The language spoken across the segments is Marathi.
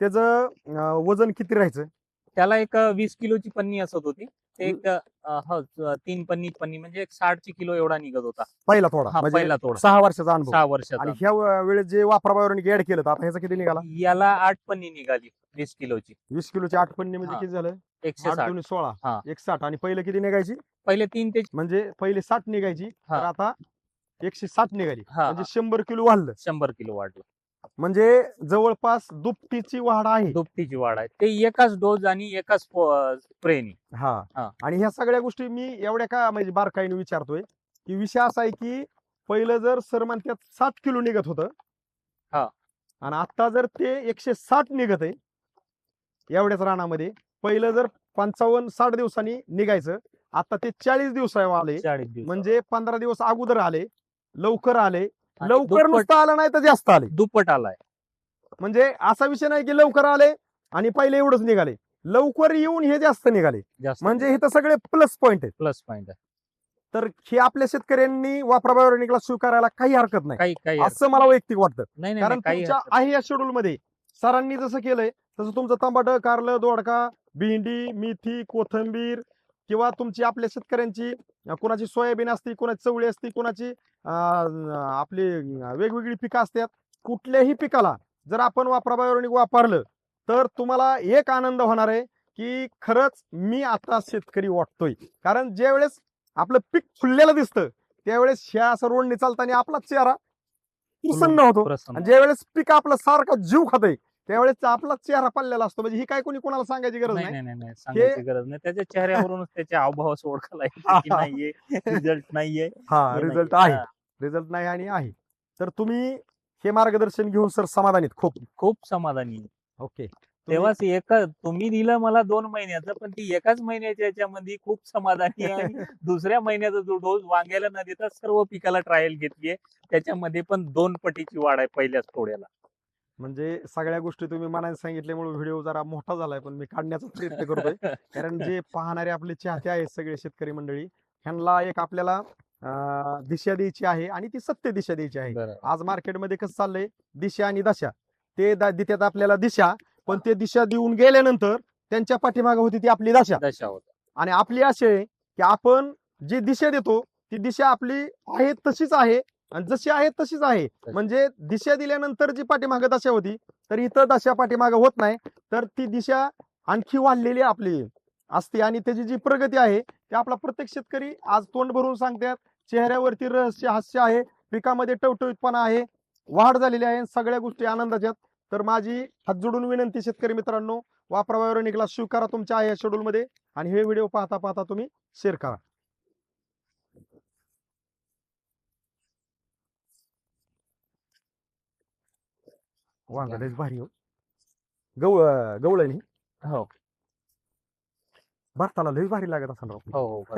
त्याचं वजन किती राहायचं? त्याला एक वीस किलोची पन्नी असत होती. ते एक हो, तीन पन्नी पन्नी म्हणजे एक साठची किलो एवढा निघत होता. पहिला थोडा म्हणजे पहिला तोडा. सहा वर्षाचा अनुभव. सहा वर्षाचा आणि ह्या वेळेस जे वापराबावर ऍड केलं तर आता ह्याचा किती निघाला? याला आठ पन्नी निघाली वीस किलोची. वीस किलोची आठ पन्नी म्हणजे. किती झालं? एकशे सोळा. एक साठ आणि पहिले किती निघायची? पहिले तीन ते म्हणजे पहिले साठ निघायची. तर आता एकशे साठ निघाली. म्हणजे शंभर किलो वाढलं. शंभर किलो वाढलं. म्हणजे जवळपास दुपटीची वाढ आहे. दुपटीची वाढ आहे. ते एकाच डोस आणि एकाच स्प्रेनी हा. आणि ह्या सगळ्या गोष्टी मी एवढ्या का म्हणजे बारकाईने विचारतोय की विषय असा आहे की पहिलं जर सर म्हणतात सात किलो निघत होतं. हा. आणि आता जर ते एकशे साठ निघत आहे एवढ्याच रानामध्ये पहिलं जर पंचावन्न साठ दिवसांनी निघायचं आता ते चाळीस दिवस आले म्हणजे पंधरा दिवस अगोदर आले लवकर आले लवकर दुप्पट- नुसतं आलं नाही तर जास्त आले दुप्पट आलाय. म्हणजे असा विषय नाही की लवकर आले आणि पहिले एवढंच निघाले. लवकर येऊन हे जास्त निघाले. जास्त म्हणजे हे तर सगळे प्लस पॉइंट आहेत. प्लस पॉईंट आहे. तर हे आपल्या शेतकऱ्यांनी वापराबायोनिकला स्वीकारायला काही हरकत नाही. काही काही असं मला वैयक्तिक वाटतं. नाही नाही कारण नाही, काही तुमच्या हरकत आहे या शेड्यूल मध्ये. सरांनी जसं केलंय तसं तुमचं टमाट कारलं दोडका भेंडी मेथी कोथंबीर किंवा तुमची आपल्या शेतकऱ्यांची कोणाची सोयाबीन असते कोणाची चवळी असते कोणाची आपली वेगवेगळी पिकं असतात कुठल्याही पिकाला जर आपण वापराबायोनिक वापरलं तर तुम्हाला एक आनंद होणार आहे की खरंच मी आता शेतकरी वाटतोय. कारण ज्या वेळेस आपलं पीक फुललेलं दिसतं त्यावेळेस ह्या असं रोडने चालताना आपला चेहरा प्रसन्न होतो. ज्यावेळेस पीक आपलं सारखं जीव खातंय त्यावेळेस आपला चेहरा पडलेला असतो. म्हणजे ही काय कोणी कोणाला सांगायची गरज नाही नाही? नाही सांगायची गरज नाही. त्याच्या चेहऱ्यावरूनच त्याच्या हावभावास ओळखायला नाहीये रिझल्ट नाहीये. हा रिझल्ट. आहे. रिझल्ट नाही आणि आहे. तर तुम्ही हे मार्गदर्शन घेऊन सर समाधानीत खूप. खूप समाधानी आहे. ओके. तेव्हाच एक तुम्ही दिलं मला दोन महिन्याचं पण ती एकाच महिन्याच्या याच्यामध्ये खूप समाधानी आहे. दुसऱ्या महिन्याचा जो डोस वांग्याला न देता सर्व पिकाला ट्रायल घेतलीये. त्याच्यामध्ये पण दोन पटीची वाढ आहे पहिल्याच तोड्याला म्हणजे सगळ्या गोष्टी तुम्ही मनाने सांगितल्यामुळे व्हिडिओ जरा मोठा झालाय पण मी काढण्याचा प्रयत्न करतोय. कारण जे पाहणारे आपले चाहते आहेत सगळे शेतकरी मंडळी ह्यांना एक आपल्याला दिशा द्यायची आहे आणि ती सत्य दिशा द्यायची आहे. आज मार्केटमध्ये कसं चाललंय? दिशा आणि दशा. ते दा- देतात आपल्याला दिशा पण ते दिशा देऊन गेल्यानंतर त्यांच्या पाठीमागे होती ती आपली दशा. दशा होता. आणि आपली अशी आहे की आपण जी दिशा देतो ती दिशा आपली आहे तशीच आहे. आणि जशी आहे तशीच आहे. म्हणजे दिशा दिल्यानंतर जी पाठीमागे दशा होती तर इथं दशा पाठीमागे होत नाही तर ती दिशा आणखी वाढलेली आपली असते आणि त्याची जी प्रगती आहे ते आपला प्रत्येक शेतकरी आज तोंड भरून सांगतात चेहऱ्यावरती रहस्य हास्य आहे पिकामध्ये टवटवीतपणा आहे वाढ झालेली आहे सगळ्या गोष्टी आनंदाच्या. तर माझी हात जोडून विनंती शेतकरी मित्रांनो वापरावर निघाला स्वीकारा तुमच्या आहे शेड्यूल मध्ये आणि हे व्हिडिओ पाहता पाहता तुम्ही शेअर करा. वांगा लयच भारी हो. गवळ गवळ नाही हो? भारताला लयच भारी लागत असं राव. हो हो.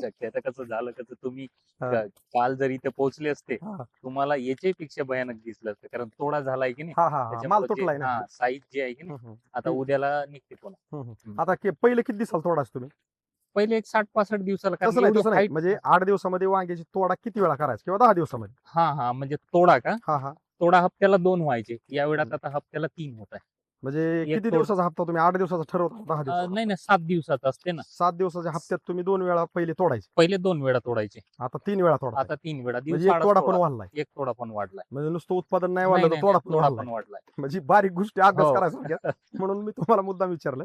शक्य आता कसं झालं कसं तुम्ही हा. का- काल जर इथे पोहोचले असते हा. तुम्हाला याच्या पेक्षा भयानक दिसलं असतं. कारण तोडा झालाय की नाही? हा हा हा. माल त्याच्यामुळे जे- तुटलाय ना. हा, साईज जी आहे की नाही हम्म, हम्म, आता हम्म. उद्याला निघते पुन्हा. हम्म, हम्म. हम्म. आता के- पहिले किती दिवसाला तोडाच तुम्ही? पहिले एक साठ पासष्ट दिवसाला कारण तसं नाही एवढी तसं नाही. height- म्हणजे आठ दिवसामध्ये वांग्याची तोडा किती वेळा करायचा? किंवा दहा दिवसामध्ये? हा हा. म्हणजे तोडा का? हा हा. तोडा हप्त्याला दोन व्हायचे. या वेळात आता हप्त्याला तीन होत आहे. म्हणजे एक किती दिवसाचा हप्ता तुम्ही? आठ दिवसाचा ठरवता दहा अं, दिवसाचा? नाही नाही सात दिवसाचा असते ना. सात दिवसाच्या हप्त्यात तुम्ही दोन वेळा पहिले तोडायचे. पहिले दोन वेळा तोडायचे. आता तीन वेळा तोडा आता तीन वेळा. म्हणजे दिवसाआड एक तोडा पण तोडा. वाढलाय. एक तोडा पण वाढलाय. म्हणजे नुसतं उत्पादन नाही नाही, वाढलं तर नाही, तोडा नाही, पण तोडा वाढलाय. पण वाढलाय. म्हणजे बारीक गोष्टी अभ्यास हो. करायचा म्हणून मी तुम्हाला मुद्दा विचारलं.